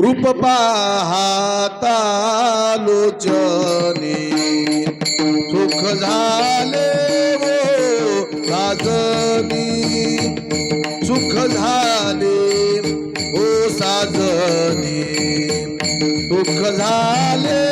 रूप पाहातालोचने सुख झाले वो साजनी. सुख झाले हो साजनी. सुख झाले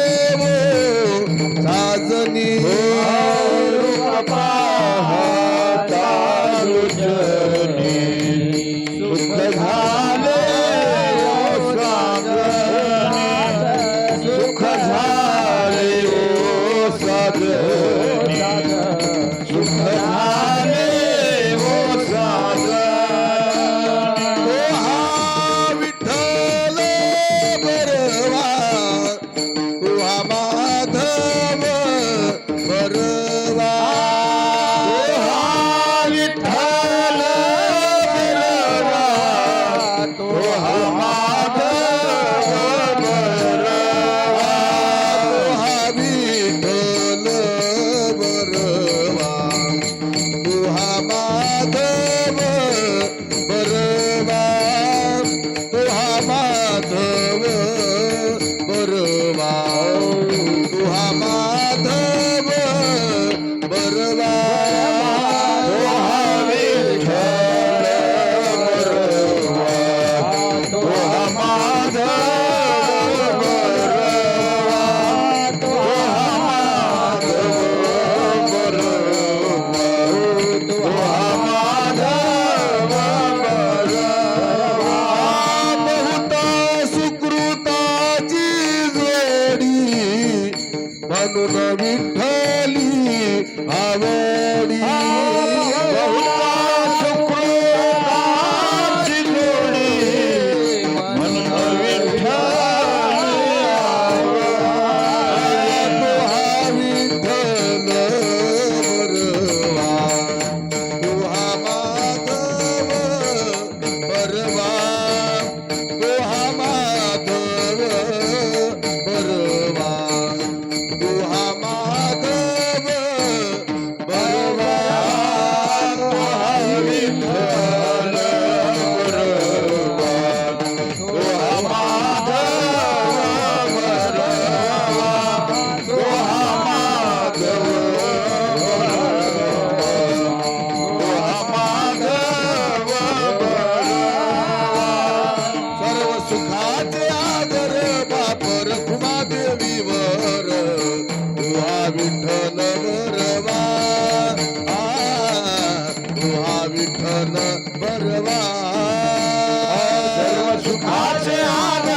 কাননা বিঠালি আবার मन बरवा. सर्व सुखाचे आन